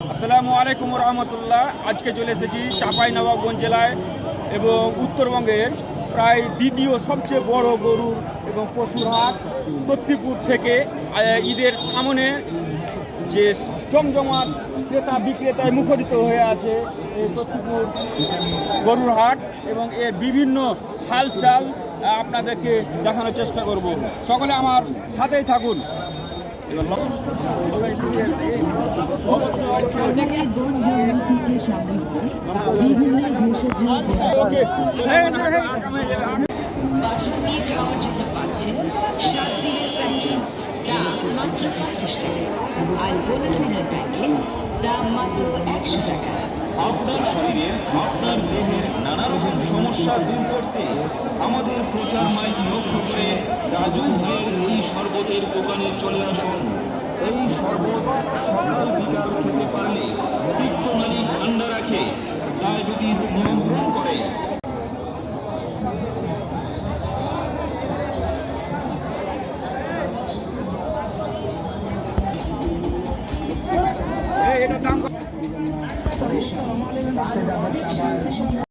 আসসালামু আলাইকুম রহমতুল্লাহ। আজকে চলে এসেছি চাপাই নবাবগঞ্জ জেলায় এবং উত্তরবঙ্গের প্রায় দ্বিতীয় সবচেয়ে বড় গরুর এবং পশুর হাট তত্তিপুর থেকে ঈদের সামনে যে জমজমাট ক্রেতা বিক্রেতায় মুখরিত হয়ে আছে এই তত্তিপুর গরুর হাট এবং এর বিভিন্ন হালচাল আপনাদেরকে দেখানোর চেষ্টা করব। সকলে আমার সাথেই থাকুন। এবার ল- ওকে বাসা নিয়ে খাওয়ার জন্য পাচ্ছেন সাত দিনের প্যাকেজ দাম পঞ্চাশ টাকা আর পনেরো প্যাকেজ দাম একশো টাকা আপনার শরীরের আপনার দেহের নানা সমস্যা দূর করতে আমাদের প্রচার মাইক লক্ষ্য করে রাজু ভাইয়ের এই শরবতের দোকানে চলে আসুন। এই শরবত সকাল এটার দাম কত?